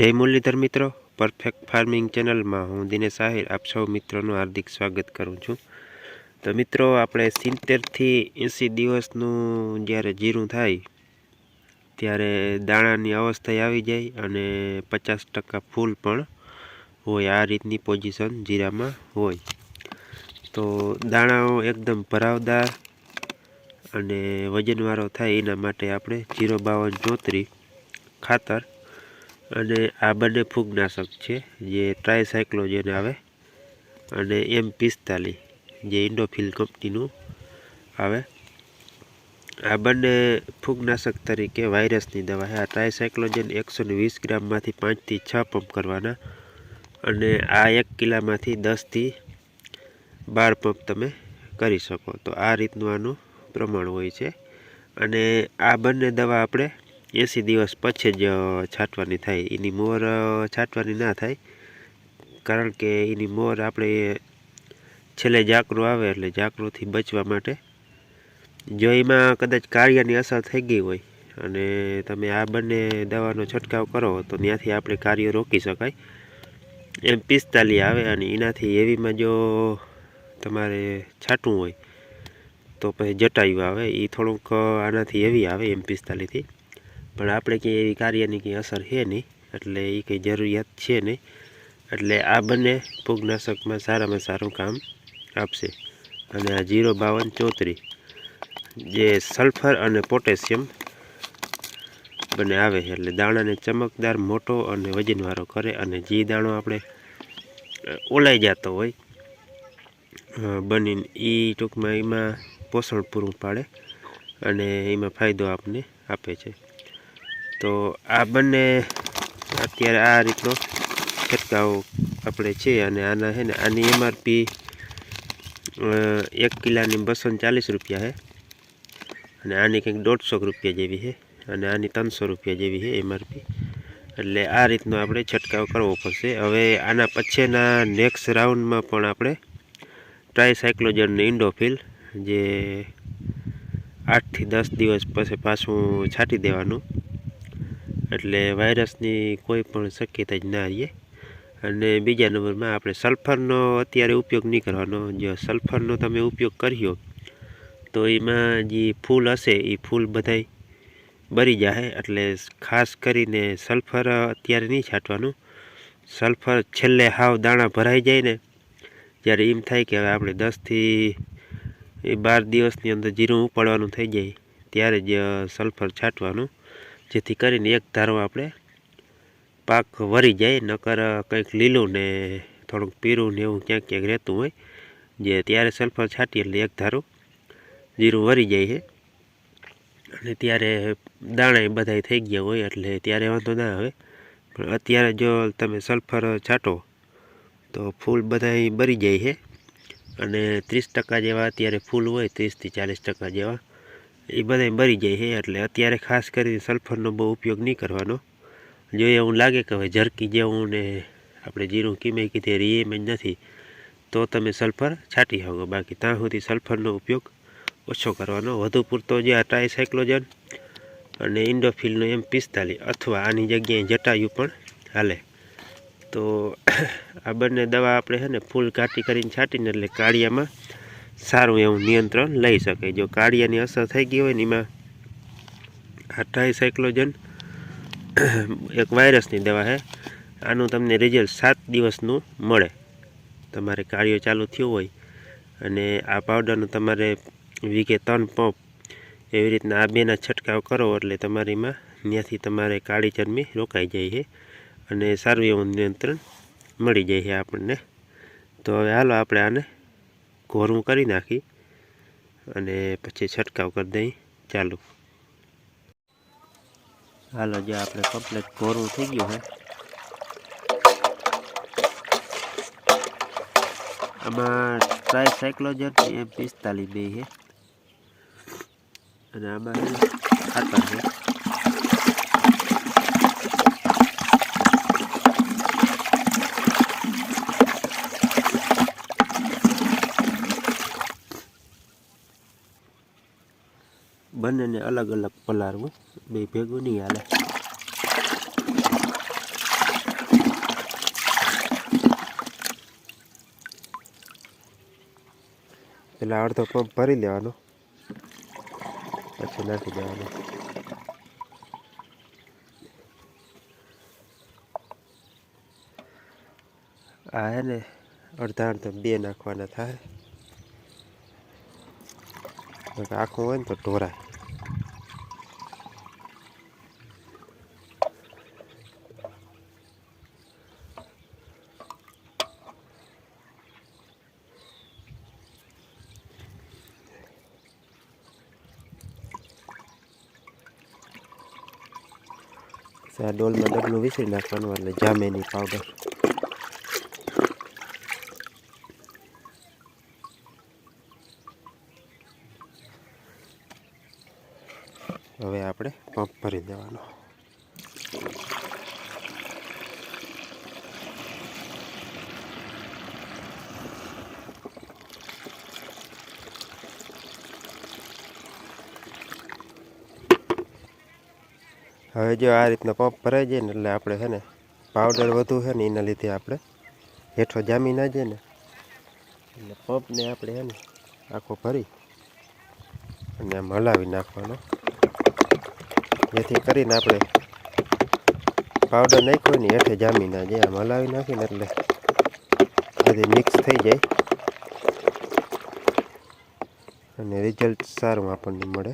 જય મુરલીધર મિત્રો perfect farming ચેનલમાં હું દિનેશ આહિર, આપ સૌ મિત્રોનું હાર્દિક સ્વાગત કરું છું. તો મિત્રો, આપણે સિત્તેરથી એંસી દિવસનું જ્યારે જીરું થાય, ત્યારે દાણાની અવસ્થા આવી જાય અને પચાસ ટકા ફૂલ પણ હોય, આ રીતની પોઝિશન જીરામાં હોય. તો દાણાઓ એકદમ ભરાવદાર અને વજનવાળો થાય, એના માટે આપણે જીરો બાવન ચોત્રી ખાતર અને આ બંને ફૂગનાશક છે, જે ટ્રાયસાયક્લોજન આવે, અને એમ પિસ્તાલીસ, જે ઇન્ડોફિલ કંપનીનું આવે. આ બંને ફૂગનાશક તરીકે વાયરસની દવા આ ટ્રાયસાયક્લોજન એકસો ને વીસ ગ્રામમાંથી પાંચથી છ પંપ કરવાના અને આ એક કિલામાંથી દસથી બાર પંપ તમે કરી શકો. તો આ રીતનું આનું પ્રમાણ હોય છે. અને આ બંને દવા આપણે એંસી દિવસ પછી જ છાંટવાની થાય. એની મોર છાંટવાની ના થાય. કારણ કે એની મોર આપણે છેલ્લે જાકરો આવે એટલે ઝાકરુંથી બચવા માટે જો એમાં કદાચ કાર્યની અસર થઈ ગઈ હોય અને તમે આ બંને દવાનો છંટકાવ કરો, તો ત્યાંથી આપણે કાર્ય રોકી શકાય. એમ પિસ્તાલી આવે અને એનાથી એવીમાં જો તમારે છાંટવું હોય, તો પછી જટાયું આવે. એ થોડુંક આનાથી એવી આવે એમ પિસ્તાલીસથી. પણ આપણે કંઈ એવી કાર્યની કંઈ અસર છે નહીં, એટલે એ કંઈ જરૂરિયાત છે નહીં. એટલે આ બંને ફૂગનાશકમાં સારામાં સારું કામ આપશે. અને આ જીરો બાવન ચોત્રીસ જે સલ્ફર અને પોટેશિયમ બંને આવે એટલે દાણાને ચમકદાર, મોટો અને વજનવાળો કરે અને જે દાણો આપણે ઓલાઈ જતો હોય બનીને એ ટૂંકમાં એમાં પોષણ પૂરું પાડે અને એમાં ફાયદો આપને આપે છે. તો આ બંને અત્યારે આ રીતનો છંટકાવ આપણે છે અને આના છે ને આની એમઆરપી એક કિલાની બસો ચાલીસ રૂપિયા છે. અને આની કંઈક દોઢસો રૂપિયા જેવી છે અને આની ત્રણસો રૂપિયા જેવી છે એમઆરપી એટલે આ રીતનો આપણે છંટકાવ કરવો પડશે. હવે આના પછીના નેક્સ્ટ રાઉન્ડમાં પણ આપણે ટ્રાયસાયક્લોજન ઇન્ડોફિલ જે આઠથી દસ દિવસ પછી પાછું છાંટી દેવાનું. એટલે વાયરસની કોઈ પણ શક્યતા જ ના રહીએ અને બીજા નંબરમાં આપણે સલ્ફરનો અત્યારે ઉપયોગ નહીં કરવાનો. જો સલ્ફરનો તમે ઉપયોગ કર્યો, તો એમાં જે ફૂલ હશે, એ ફૂલ બધાય બરી જાય એટલે ખાસ કરીને સલ્ફર અત્યારે નહીં છાંટવાનું. સલ્ફર છેલ્લે હાવ દાણા ભરાઈ જાય ને, જ્યારે એમ થાય કે હવે આપણે દસથી એ બાર દિવસની અંદર જીરું ઉપાડવાનું થઈ જાય, ત્યારે જ સલ્ફર છાંટવાનું. જેથી કરીને એક ધારો આપણે પાક વરી જાય, નકર કંઈક લીલું ને થોડુંક પીરું ને એવું ક્યાંક ક્યાંક રહેતું હોય, જે ત્યારે સલ્ફર છાંટીએ એટલે એક ધારું જીરું વરી જાય છે. અને ત્યારે દાણા બધાય થઈ ગયા હોય એટલે ત્યારે વાંધો ના આવે. પણ અત્યારે જો તમે સલ્ફર છાંટો, તો ફૂલ બધાય બરી જાય છે. અને ત્રીસ ટકા જેવા અત્યારે ફૂલ હોય ત્રીસથી ચાલીસ ટકા જેવા. એ બધાય મરી જાય છે એટલે અત્યારે ખાસ કરીને સલ્ફરનો બહુ ઉપયોગ નહીં કરવાનો. જો એવું લાગે કે હવે ઝરકી જેવું ને આપણે જીરું કીમે કીધે રીએમ જ નથી, તો તમે સલ્ફર છાંટી શકો બાકી ત્યાં સુધી સલ્ફરનો ઉપયોગ ઓછો કરવાનો. વધુ પૂરતો જે આ ટ્રાયસાયક્લોજન અને ઇન્ડોફિલનો એમ પિસ્તાલીસ અથવા આની જગ્યાએ જટાયું પણ હાલે. તો આ બંને દવા આપણે છે ને ફૂલ કાટી કરીને છાંટીને, એટલે કાળિયામાં સારું એવું નિયંત્રણ લઈ શકે. જો કાળિયાની અસર થઈ ગઈ હોય ને એમાં આ ટ્રાયસાયક્લોજન એક વાયરસની દવા છે આનું તમને રિઝલ્ટ સાત દિવસનું મળે. તમારે કાર્યો ચાલુ થયું હોય અને આ પાવડરનું તમારે વીઘે ત્રણ પંપ એવી રીતના આ બેના છંટકાવ કરો એટલે તમારીમાં ત્યાંથી તમારે કાળી ચરમી રોકાઈ જાય છે અને સારું એવું નિયંત્રણ મળી જાય છે આપણને. તો હવે હાલો આપણે આને ઘોરું કરી નાખી અને પછી છંટકાવ કરી દઈ. ચાલુ. હાલો, જે આપણે કમ્પ્લેટ ઘોરું થઈ ગયું છે આમાં ટ્રાયસાયક્લોજન એમ પિસ્તાલીસ બે છે અને આમાં બંનેને અલગ અલગ પલાળવું બે ભેગું નહીં હાલે. પેલા અડધો પંપ ભરી લેવાનો. પછી નાખી દેવાનો. આ હે ને અડધા અડધા બે નાખવાના થાય. આખું હોય ને તો ઢોરાય. પછી આ ડોલમાં ડબલું વિસરી નાખવાનું એટલે જામેની પાવડર હવે આપણે પંપ ભરી દેવાનો. હવે જો આ રીતનો પંપ ભરાઈ જાય ને એટલે આપણે છે ને પાવડર વધુ છે ને એના લીધે આપણે હેઠો જામી ના જાય ને. એટલે પંપને આપણે છે ને આખો ભરી અને આમ હલાવી નાખવાનો. જેથી કરીને આપણે પાવડર નાખ્યો ને હેઠે જામી ના જાય. આમ હલાવી નાખીને એટલે બધી મિક્સ થઈ જાય. અને રિઝલ્ટ સારું આપણને મળે.